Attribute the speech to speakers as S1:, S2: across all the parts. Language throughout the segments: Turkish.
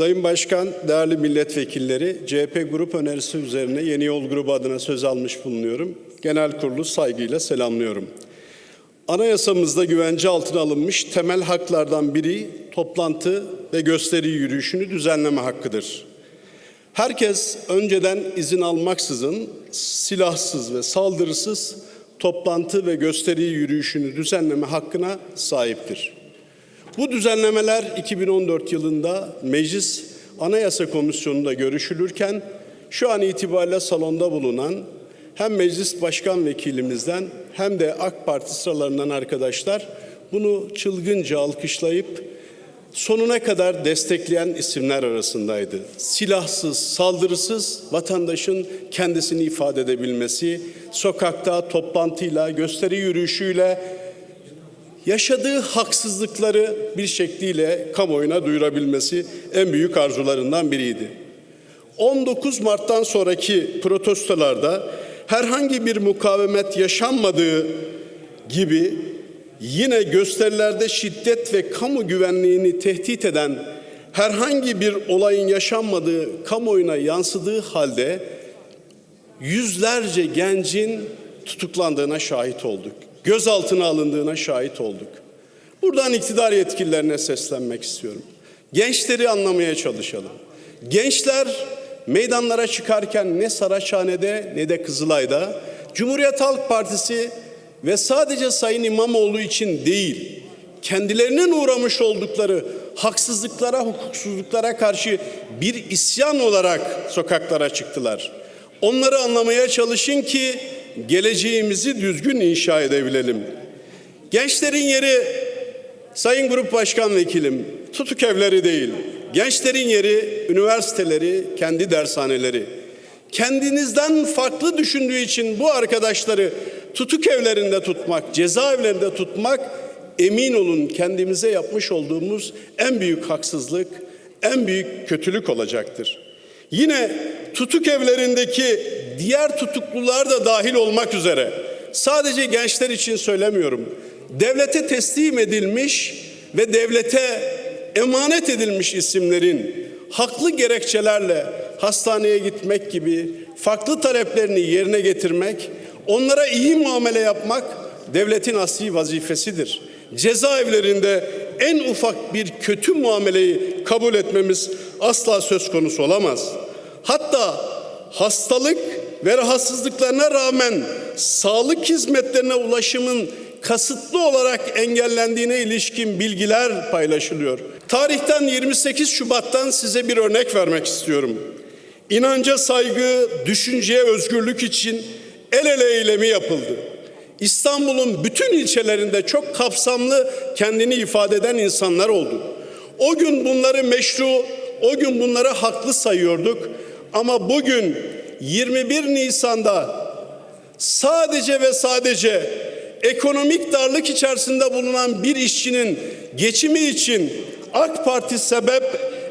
S1: Sayın Başkan, değerli milletvekilleri, CHP grup önerisi üzerine Yeni Yol Grubu adına söz almış bulunuyorum. Genel kurulu saygıyla selamlıyorum. Anayasamızda güvence altına alınmış temel haklardan biri toplantı ve gösteri yürüyüşünü düzenleme hakkıdır. Herkes önceden izin almaksızın silahsız ve saldırısız toplantı ve gösteri yürüyüşünü düzenleme hakkına sahiptir. Bu düzenlemeler 2014 yılında Meclis Anayasa Komisyonu'nda görüşülürken şu an itibariyle salonda bulunan hem meclis başkan vekilimizden hem de AK Parti sıralarından arkadaşlar bunu çılgınca alkışlayıp sonuna kadar destekleyen isimler arasındaydı. Silahsız, saldırısız vatandaşın kendisini ifade edebilmesi, sokakta toplantıyla, gösteri yürüyüşüyle yaşadığı haksızlıkları bir şekliyle kamuoyuna duyurabilmesi en büyük arzularından biriydi. 19 Mart'tan sonraki protestolarda herhangi bir mukavemet yaşanmadığı gibi yine gösterilerde şiddet ve kamu güvenliğini tehdit eden herhangi bir olayın yaşanmadığı kamuoyuna yansıdığı halde yüzlerce gencin tutuklandığına şahit olduk. Gözaltına alındığına şahit olduk. Buradan iktidar yetkililerine seslenmek istiyorum. Gençleri anlamaya çalışalım. Gençler meydanlara çıkarken ne Saraçhane'de ne de Kızılay'da Cumhuriyet Halk Partisi ve sadece Sayın İmamoğlu için değil, kendilerinin uğramış oldukları haksızlıklara, hukuksuzluklara karşı bir isyan olarak sokaklara çıktılar. Onları anlamaya çalışın ki geleceğimizi düzgün inşa edebilelim. Gençlerin yeri Sayın Grup Başkan Vekilim tutuk evleri değil. Gençlerin yeri üniversiteleri, kendi dershaneleri. Kendinizden farklı düşündüğü için bu arkadaşları tutuk evlerinde tutmak, cezaevlerinde tutmak emin olun kendimize yapmış olduğumuz en büyük haksızlık, en büyük kötülük olacaktır. Yine tutuk evlerindeki diğer tutuklular da dahil olmak üzere sadece gençler için söylemiyorum. Devlete teslim edilmiş ve devlete emanet edilmiş isimlerin haklı gerekçelerle hastaneye gitmek gibi farklı taleplerini yerine getirmek, onlara iyi muamele yapmak devletin asli vazifesidir. Cezaevlerinde en ufak bir kötü muameleyi kabul etmemiz asla söz konusu olamaz. Hatta hastalık ve rahatsızlıklarına rağmen sağlık hizmetlerine ulaşımın kasıtlı olarak engellendiğine ilişkin bilgiler paylaşılıyor. Tarihten 28 Şubat'tan size bir örnek vermek istiyorum. İnanca saygı, düşünceye özgürlük için el ele eylemi yapıldı. İstanbul'un bütün ilçelerinde çok kapsamlı kendini ifade eden insanlar oldu. O gün bunları meşru, o gün bunları haklı sayıyorduk. Ama bugün 21 Nisan'da sadece ve sadece ekonomik darlık içerisinde bulunan bir işçinin geçimi için AK Parti sebep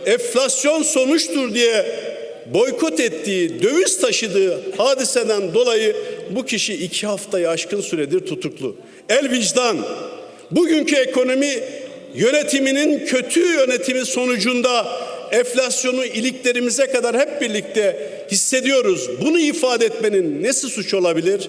S1: enflasyon sonuçtur diye boykot ettiği, döviz taşıdığı hadiseden dolayı bu kişi iki haftayı aşkın süredir tutuklu. El vicdan, bugünkü ekonomi yönetiminin kötü yönetimi sonucunda enflasyonu iliklerimize kadar hep birlikte hissediyoruz. Bunu ifade etmenin nesi suç olabilir?